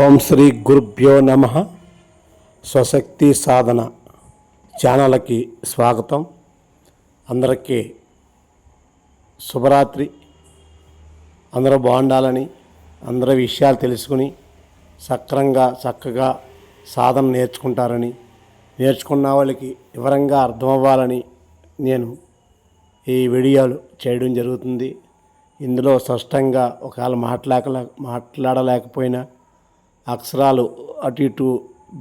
ఓం శ్రీ గురుభ్యో నమ. స్వశక్తి సాధన ఛానల్కి స్వాగతం. అందరికీ శుభరాత్రి. అందరూ బాగుండాలని అందరి విషయాలు తెలుసుకుని సక్రంగా చక్కగా సాధన నేర్చుకుంటారని నేర్చుకున్న వాళ్ళకి వివరంగా అర్థమవ్వాలని నేను ఈ వీడియోలు చేయడం జరుగుతుంది. ఇందులో స్పష్టంగా ఒకవేళ మాట్లాడలే మాట్లాడలేకపోయినా అక్షరాలు అటు ఇటు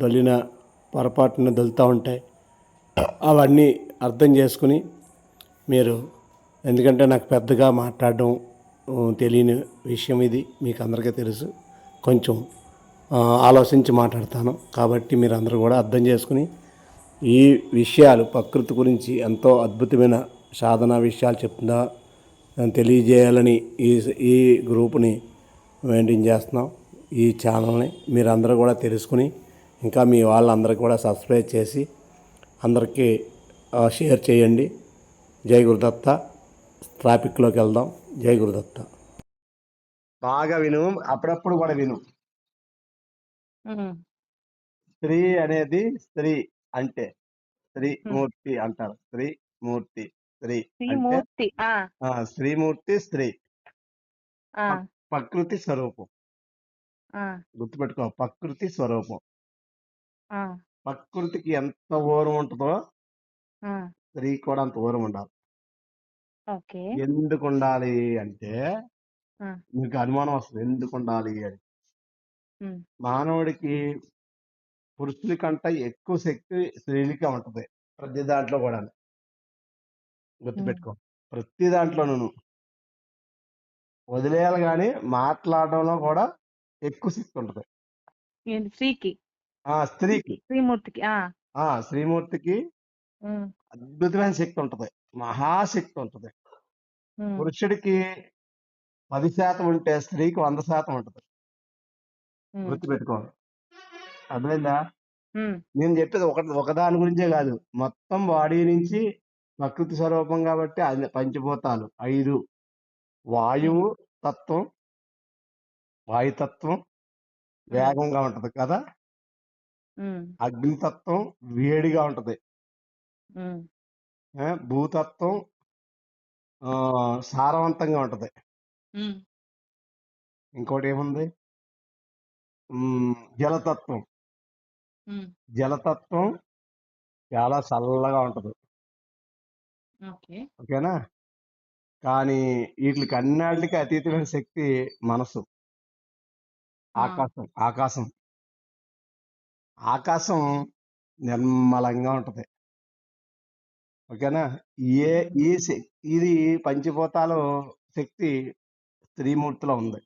దొల్లిన పొరపాటున దొలుతూ ఉంటాయి. అవన్నీ అర్థం చేసుకుని మీరు ఎందుకంటే నాకు పెద్దగా మాట్లాడడం తెలియని విషయం ఇది మీకు అందరికీ తెలుసు. కొంచెం ఆలోచించి మాట్లాడతాను. కాబట్టి మీరు అందరూ కూడా అర్థం చేసుకుని ఈ విషయాలు ప్రకృతి గురించి ఎంతో అద్భుతమైన సాధన విషయాలు చెప్తుందా తెలియజేయాలని ఈ ఈ గ్రూప్ని మెయింటైన్ చేస్తున్నాం. ఈ ఛానల్ని మీరు అందరూ కూడా తెలుసుకుని ఇంకా మీ వాళ్ళందరికీ కూడా సబ్స్క్రైబ్ చేసి అందరికీ షేర్ చేయండి. జై గురుదత్త. ట్రాఫిక్లోకి వెళ్దాం. జై గురుదత్త. బాగా విను. అప్పుడప్పుడు కూడా విను. స్త్రీ అనేది స్త్రీ అంటే స్త్రీ మూర్తి అంటారు. స్త్రీ మూర్తి స్త్రీ అంటే శ్రీమూర్తి ఆ. ఆ, స్త్రీమూర్తి స్త్రీ. ఆ. ప్రకృతి స్వరూపం. ఆ! గుర్తుపెట్టుకో. ప్రకృతి స్వరూపం. ఆ! ప్రకృతికి ఎంత ఓరం ఉంటుందో ఆ, స్త్రీ కూడా అంత ఓరం ఉండాలి. ఓకే. ఎందుకు ఉండాలి అంటే ఆ. మీకు అనుమానం వస్తుంది. ఎందుకు ఉండాలి అని. ఉమ్, మానవుడికి పురుషుల కంటే ఎక్కువ శక్తి స్త్రీలకే ఉంటది. ప్రతి దాంట్లో కూడా గుర్తుపెట్టుకో. ప్రతి దాంట్లోనూ వదిలేయాలి కానీ మాట్లాడడంలో కూడా ఎక్కువ శక్తి ఉంటది. ఏంటి? శ్రీకి? ఆ స్త్రీకి. శ్రీమూర్తికి ఆ. ఆ శ్రీమూర్తికి ఉమ్, అద్భుతమైన శక్తి ఉంటది. మహాశక్తి ఉంటది. ఉమ్, పురుషుడికి పది శాతం ఉంటే స్త్రీకి వంద శాతం ఉంటది. ఉమ్, గుర్తుపెట్టుకో అర్థమైందా? ఉమ్, నేను చెప్పేది ఒక ఒకదాని గురించే కాదు. మొత్తం బాడీ నుంచి ప్రకృతి స్వరూపం కాబట్టి అది పంచభూతాలు. ఐదు. వాయువు తత్వం వాయుతత్వం వేగంగా ఉంటది కదా! ఉమ్, అగ్నితత్వం వేడిగా ఉంటది. ఉమ్, ఆ, భూతత్వం ఆ, సారవంతంగా ఉంటది. ఉమ్, ఇంకోటి ఏముంది ఉమ్, జలతత్వం. ఉమ్, జలతత్వం చాలా చల్లగా ఉంటది. ఓకే. ఓకేనా? కానీ వీటికి అన్నిటికీ అతీతమైన శక్తి మనసు. ఆకాశం ఆకాశం. ఆకాశం నిర్మలంగా ఉంటది. ఓకేనా? ఏ ఈ ఇది పంచభూతాలు శక్తి స్త్రీమూర్తిలో ఉంది.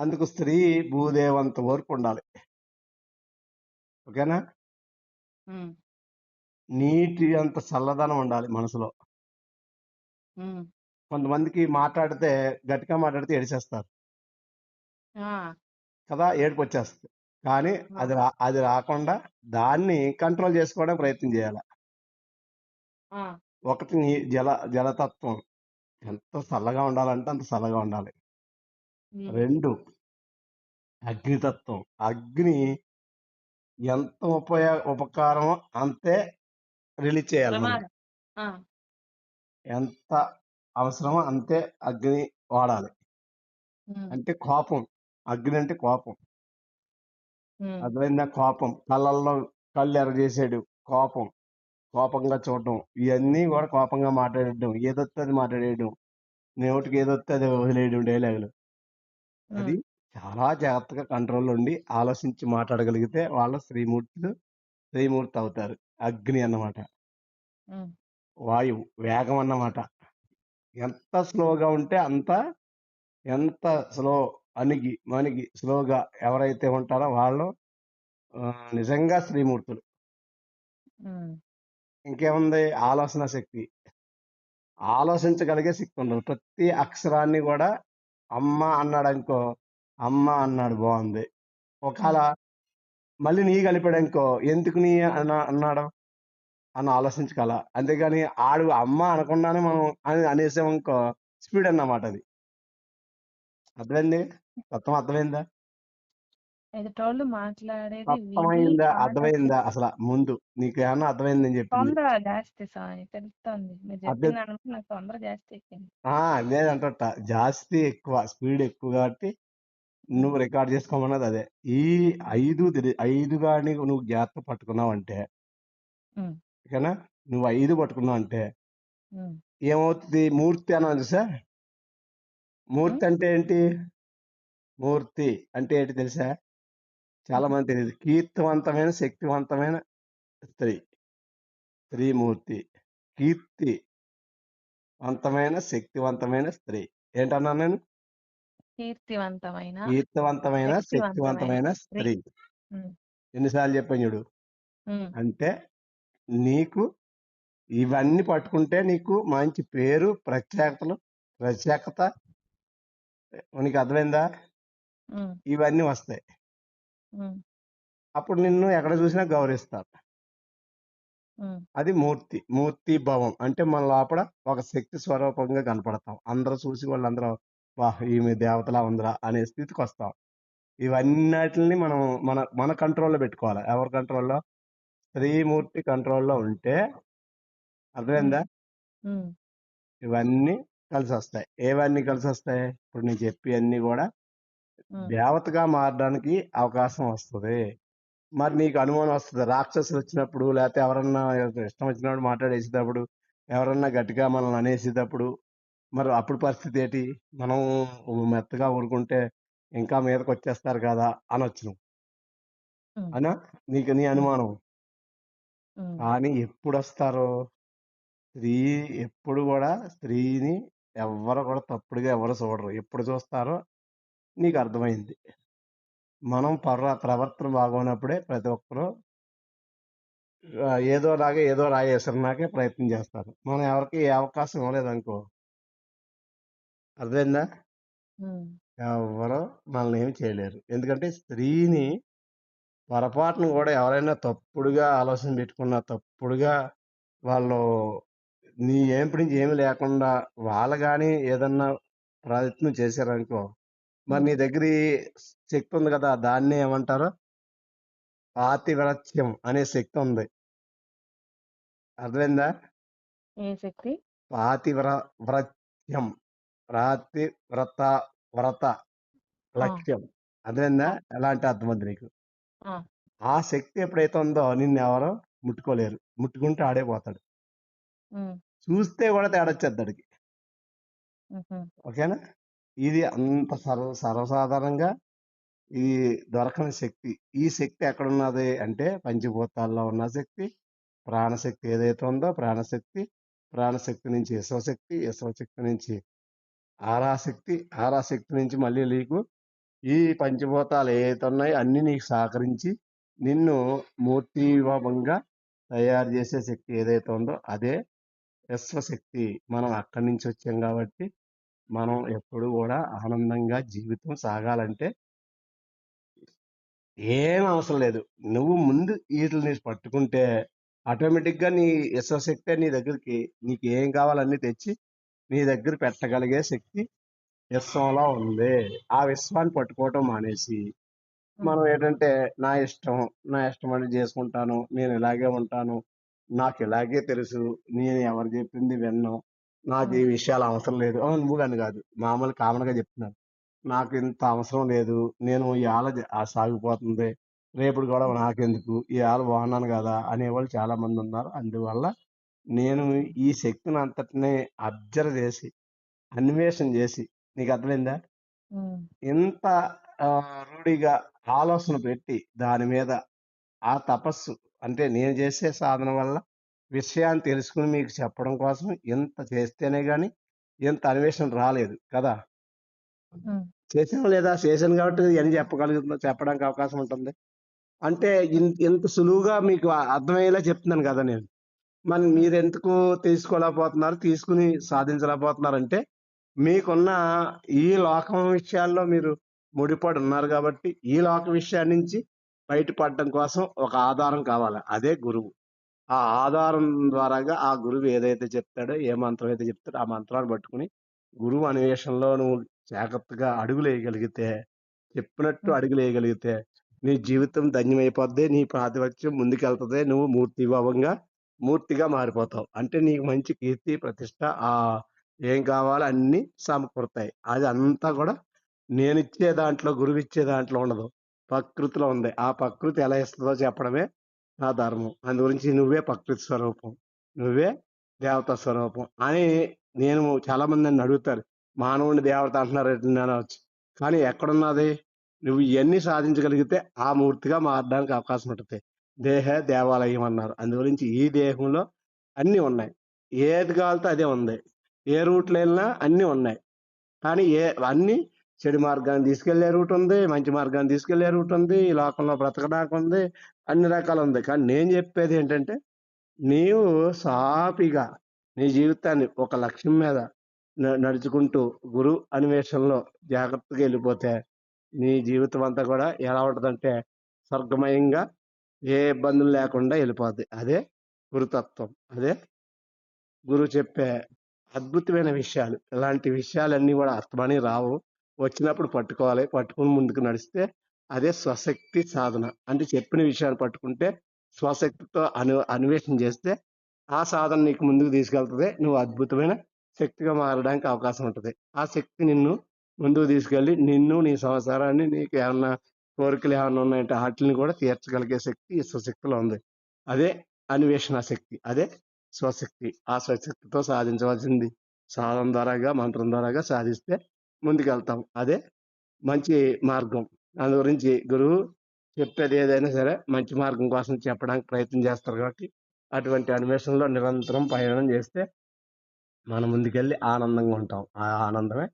అందుకు స్త్రీ భూదేవంత వరకు ఉండాలి. ఓకేనా? నీటి అంత చల్లదనం ఉండాలి మనసులో. కొంతమందికి మాట్లాడితే గట్టిగా మాట్లాడితే ఏడిచేస్తారు. ఆ, కదా! ఏడుపు వచ్చేస్తుంది కానీ అది రా అది రాకుండా దాన్ని కంట్రోల్ చేసుకోవడం ప్రయత్నం చేయాలి. ఆ, ఒకటి నీ జల జలతత్వం. ఎంత చల్లగా ఉండాలంటే అంత చల్లగా ఉండాలి. రెండు అగ్నితత్వం. అగ్ని ఎంత ఉపయోగ ఉపకారం అంతే రిలీజ్ చేయాలి మనం. ప్రమాదం. ఆ, ఎంత అవసరమో అంతే అగ్ని వాడాలి. అంటే కోపం. అగ్ని అంటే కోపం. ఉమ్, అర్థమైందా? కోపం. కళ్ళల్లో కళ్ళు ఎర్ర చేసాడు కోపం. కోపంగా చూడటం ఇవన్నీ కూడా కోపంగా మాట్లాడడం ఏదొస్తే అది మాట్లాడేయడం. నోటికి ఏదొస్తే అది వదిలేయడం డైలాగులు. అది ఉమ్, చాలా జాగ్రత్తగా కంట్రోల్లో ఉండి ఆలోచించి మాట్లాడగలిగితే వాళ్ళ శ్రీమూర్తులు శ్రీమూర్తి అవుతారు. అగ్ని అన్నమాట. ఉమ్, వాయువు. వేగం అన్నమాట. ఎంత స్లోగా ఉంటే అంత ఎంత స్లో అణిగి మణిగి స్లోగా ఎవరైతే ఉంటారో వాళ్ళు నిజంగా శ్రీమూర్తులు. ఇంకేముంది? ఆలోచన శక్తి. ఆలోచించగలిగే శక్తి ఉండదు. ప్రతి అక్షరాన్ని కూడా అమ్మ అన్నాడు అనుకో అమ్మ అన్నాడు బాగుంది ఒకవేళ మళ్ళీ నీ కలిపాడు అనుకో ఎందుకు నీ అన్నా అన్నాడు? అని ఆలోచించగల. అంతేగాని ఆడు అమ్మ అనకుండానే మనం అని అనేసామనుకో స్పీడ్ అన్నమాట అది. అర్థమైంది? మొత్తం అర్థమైందా? ఎదుటోళ్ళు మాట్లాడేది విని అర్థమైందా? అర్థమైందా? అసలు ముందు నీకు ఏమన్నా అర్థమైందని చెప్పింది తొందర జాస్తి స్వామి తెలుస్తుంది మీరు అదే చెప్పిన నాకు తొందర జాస్తి ఎక్కింది ఆ లేదంట జాస్తి ఎక్కువ స్పీడ్ ఎక్కువ కాబట్టి నువ్వు రికార్డ్ చేసుకోమన్నది అదే. ఈ ఐదు తెలి- ఐదు కానీ నువ్వు జాగ్రత్త పట్టుకున్నావు అంటే ఉమ్, ఓకేనా? నువ్వు ఐదు పట్టుకున్నావు అంటే ఉమ్, ఏమవుతుంది? మూర్తి అన్నా తెలుసా? మూర్తి అంటే ఏంటి? మూర్తి అంటే ఏంటి తెలుసా? చాలా మంది తెలియదు. కీర్తివంతమైన శక్తివంతమైన స్త్రీ. స్త్రీమూర్తి. కీర్తి వంతమైన శక్తివంతమైన స్త్రీ. ఏంటన్నా నేను? కీర్తివంతమైన కీర్తివంతమైన శక్తివంతమైన శక్తివంతమైన స్త్రీ. ఎన్నిసార్లు చెప్పాను చూడు. అంటే నీకు ఇవన్నీ పట్టుకుంటే నీకు మంచి పేరు ప్రత్యేకతలు ప్రత్యేకత. నీకు అర్థమైందా? ఇవన్నీ వస్తాయి. అప్పుడు నిన్ను ఎక్కడ చూసినా గౌరవిస్తారు అది మూర్తి మూర్తి భావం. అంటే మన లోపల ఒక శక్తి స్వరూపంగా కనపడతాం. అందరూ చూసి వాళ్ళందరూ వా ఈమె దేవతలా ఉందిరా అనే స్థితికి వస్తాం. ఇవన్నిటిని మనం మన మన కంట్రోల్లో పెట్టుకోవాలి. ఎవరి కంట్రోల్లో? స్త్రీమూర్తి కంట్రోల్లో ఉంటే అర్థమైందా? ఇవన్నీ కలిసి వస్తాయి ఏవన్నీ కలిసి వస్తాయి ఇప్పుడు నేను చెప్పి అన్ని కూడా దేవతగా మారడానికి అవకాశం వస్తుంది. మరి నీకు అనుమానం వస్తుంది? రాక్షసులు వచ్చినప్పుడు లేకపోతే ఎవరన్నా ఇష్టం వచ్చినప్పుడు మాట్లాడేసేటప్పుడు ఎవరన్నా గట్టిగా మనల్ని అనేసేటప్పుడు మరి అప్పుడు పరిస్థితి ఏంటి? మనం మెత్తగా ఊరుకుంటే ఇంకా మీదకి వచ్చేస్తారు కదా నువ్వు. ఉమ్, అనా నీకు నీ అనుమానం? కానీ ఎప్పుడు వస్తారు? స్త్రీ ఎప్పుడు కూడా స్త్రీని ఎవరు కూడా తప్పుడుగా ఎవరు చూడరు. ఎప్పుడు చూస్తారో నీకు అర్థమైంది. మనం పర్వ ప్రవర్తన బాగున్నప్పుడే ప్రతి ఒక్కరు ఏదో లాగా ఏదో రాయేసరినాకే ప్రయత్నం చేస్తారు. మనం ఎవరికి ఏ అవకాశం ఇవ్వలేదు అనుకో. అర్థమైందా? ఎవరు మనల్ని ఏమి చేయలేరు. ఎందుకంటే స్త్రీని పొరపాటును కూడా ఎవరైనా తప్పుడుగా ఆలోచన పెట్టుకున్నా తప్పుడుగా వాళ్ళు నీ ఏంపటి నుంచి ఏమి లేకుండా వాళ్ళు కానీ ఏదన్నా ప్రయత్నం చేశారనుకో మరి నీ దగ్గర ఈ శక్తి ఉంది కదా దాన్ని ఏమంటారు? పాతివ్రత్యం అనే శక్తి ఉంది అర్థమైందా? ఏ శక్తి? పాతివ్ర వ్రత్యం. రాతి వ్రత వ్రత ఆ, లక్ష్యం. అర్థమైందా? ఆ, ఎలాంటి అర్థం ఉంది నీకు? ఆ, ఆ శక్తి ఎప్పుడైతే ఉందో నిన్ను ఎవరు? ముట్టుకోలేరు. ముట్టుకుంటే ఆడే పోతాడు. చూస్తే కూడా తేడొచ్చేద్దడికి ఉహు, ఓకేనా? ఇది అంత సర్వ సర్వసాధారణంగా ఈ దొరకని శక్తి. ఈ శక్తి ఎక్కడున్నది అంటే పంచభూతాల్లో ఉన్న శక్తి ప్రాణశక్తి ఏదైతే ఉందో ప్రాణశక్తి ప్రాణశక్తి నుంచి యశవశక్తి యశవశక్తి నుంచి ఆరాశక్తి ఆరాశక్తి నుంచి మళ్ళీ నీకు ఈ పంచభూతాలు ఏవైతే ఉన్నాయో అన్ని నీకు సహకరించి నిన్ను మూర్తిభావంగా తయారు చేసే శక్తి ఏదైతే ఉందో అదే యశ్వశక్తి. మనం అక్కడి నుంచి వచ్చాం కాబట్టి మనం ఎప్పుడు కూడా ఆనందంగా జీవితం సాగాలంటే ఏం అవసరం లేదు. నువ్వు ముందు వీటిని పట్టుకుంటే ఆటోమేటిక్గా నీ విశ్వశక్తి నీ దగ్గరికి నీకు ఏం కావాలన్నీ తెచ్చి నీ దగ్గర పెట్టగలిగే శక్తి విశ్వంలో ఉంది. ఆ విశ్వాన్ని పట్టుకోవటం మానేసి మనం ఏంటంటే నా ఇష్టం నా ఇష్టం అని చేసుకుంటాను నేను ఇలాగే ఉంటాను నాకు ఇలాగే తెలుసు నేను ఎవరు చెప్పింది విన్నాను నాకు ఈ విషయాలు అవసరం లేదు. అవును నువ్వు కానీ కాదు. మామూలు కామన్గా చెప్తున్నాను. నాకు ఇంత అవసరం లేదు. నేను ఈ ఆల సాగిపోతుంది రేపుడు కూడా నాకెందుకు? ఈ ఆల బాగున్నాను కదా అనేవాళ్ళు చాలా మంది ఉన్నారు. అందువల్ల నేను ఈ శక్తిని అంతటిని అబ్జర్వ్ చేసి అన్వేషణ చేసి నీకు అర్థమైందా? ఇంత రూఢిగా ఆలోచన పెట్టి దాని మీద ఆ తపస్సు అంటే నేను చేసే సాధన వల్ల విషయాన్ని తెలుసుకుని మీకు చెప్పడం కోసం ఇంత చేస్తేనే గాని ఇంత అన్వేషణ రాలేదు కదా? చేసాం లేదా? చేశాను కాబట్టి ఇవన్నీ చెప్పగలుగుతున్నా చెప్పడానికి అవకాశం ఉంటుంది. అంటే ఇంత సులువుగా మీకు అర్థమయ్యేలా చెప్తున్నాను కదా నేను. మరి మీరు ఎందుకు తీసుకోలేకపోతున్నారు తీసుకుని సాధించలేకపోతున్నారంటే మీకున్న ఈ లోకం విషయాల్లో మీరు ముడిపడి ఉన్నారు కాబట్టి ఈ లోక విషయాల నుంచి బయటపడడం కోసం ఒక ఆధారం కావాలి. అదే గురువు. ఆ ఆధారం ద్వారాగా ఆ గురువు ఏదైతే చెప్తాడో ఏ మంత్రం అయితే చెప్తాడో ఆ మంత్రాన్ని పట్టుకుని గురువు అన్వేషణలో నువ్వు జాగ్రత్తగా అడుగులు వేయగలిగితే చెప్పినట్టు ఉమ్, అడుగులు వేయగలిగితే నీ జీవితం ధన్యమైపోద్ది నీ ప్రాతిపత్యం ముందుకెళ్తుంది నువ్వు మూర్తి భావంగా మూర్తిగా మారిపోతావు. అంటే నీకు మంచి కీర్తి ప్రతిష్ట ఆ ఏం కావాలో అన్ని సమకూరుతాయి. అది అంతా కూడా నేను ఇచ్చే దాంట్లో గురువు ఇచ్చే దాంట్లో ఉండదు. ప్రకృతిలో ఉంది. ఆ ప్రకృతి ఎలా ఇస్తుందో చెప్పడమే నా ధర్మం అందు గురించి నువ్వే ప్రకృతి స్వరూపం. నువ్వే దేవత స్వరూపం అని నేను చాలా మంది నన్ను అడుగుతారు. మానవుని దేవత అంటున్నారు అనవచ్చు కానీ ఎక్కడున్నది? నువ్వు ఇవన్నీ సాధించగలిగితే ఆ మూర్తిగా మారడానికి అవకాశం ఉంటుంది. దేహ దేవాలయం అన్నారు. అందు గురించి ఈ దేహంలో అన్ని ఉన్నాయి. ఏది కావాలితే అదే ఉంది. ఏ రూట్లో వెళ్ళినా అన్నీ ఉన్నాయి. కానీ ఏ అన్ని చెడు మార్గాన్ని తీసుకెళ్ళే రూట్ ఉంది మంచి మార్గాన్ని తీసుకెళ్ళే రూట్ ఉంది ఈ లోకంలో బ్రతకడానికి ఉంది అన్ని రకాలు ఉంది. కానీ నేను చెప్పేది ఏంటంటే నీవు సాపిగా నీ జీవితాన్ని ఒక లక్ష్యం మీద న- నడుచుకుంటూ గురు అన్వేషణలో జాగ్రత్తగా వెళ్ళిపోతే నీ జీవితం అంతా కూడా ఎలా ఉంటుందంటే స్వర్గమయంగా ఏ ఇబ్బందులు లేకుండా వెళ్ళిపోద్ది. అదే గురుతత్వం. అదే గురువు చెప్పే అద్భుతమైన విషయాలు. ఇలాంటి విషయాలన్నీ కూడా అర్థమని రావు. వచ్చినప్పుడు పట్టుకోవాలి. పట్టుకుని ముందుకు నడిస్తే అదే స్వశక్తి సాధన అంటే చెప్పిన విషయాలు పట్టుకుంటే స్వశక్తితో అను అన్వేషణ చేస్తే ఆ సాధన నీకు ముందుకు తీసుకెళ్తుంది నువ్వు అద్భుతమైన శక్తిగా మారడానికి అవకాశం ఉంటుంది. ఆ శక్తి నిన్ను ముందుకు తీసుకెళ్ళి నిన్ను నీ సంసారాన్ని నీకు ఏమన్నా కోరికలు ఏమన్నా ఉన్నాయంటే వాటిని కూడా తీర్చగలిగే శక్తి ఈ స్వశక్తిలో ఉంది. అదే అన్వేషణ శక్తి అదే స్వశక్తి. ఆ స్వశక్తితో సాధించవలసింది సాధన ద్వారాగా మంత్రం ద్వారాగా సాధిస్తే ముందుకెళ్తాం. అదే మంచి మార్గం. అందు గురించి గురువు చెప్పేది ఏదైనా సరే మంచి మార్గం కోసం చెప్పడానికి ప్రయత్నం చేస్తారు కాబట్టి అటువంటి అన్వేషణలో నిరంతరం ప్రయాణం చేస్తే మనం ముందుకెళ్ళి ఆనందంగా ఉంటాం. ఆ ఆనందమే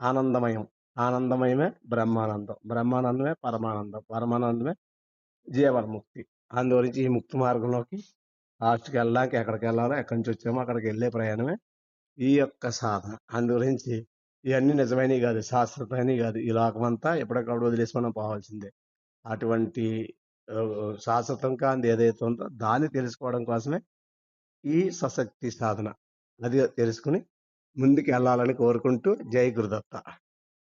ఆనందమయం. ఆనందమయమే బ్రహ్మానందం. బ్రహ్మానందమే పరమానందం. పరమానందమే జీవన్ముక్తి. అందు గురించి ఈ ముక్తి మార్గంలోకి లాస్ట్కి వెళ్ళడానికి ఎక్కడికి వెళ్ళాలో ఎక్కడి నుంచి వచ్చామో అక్కడికి వెళ్ళే ప్రయాణమే ఈ యొక్క సాధన. అందు గురించి ఇవన్నీ నిజమైనవి కాదు శాశ్వతమైనవి కాదు. ఈ లోకమంతా ఎప్పటికప్పుడు వదిలేసి మనం పోవాల్సిందే. అటువంటి శాశ్వతం కాంతి ఏదైతే ఉందో దాన్ని తెలుసుకోవడం కోసమే ఈ సశక్తి సాధన. అది తెలుసుకుని ముందుకు వెళ్ళాలని కోరుకుంటూ జై గురుదత్త.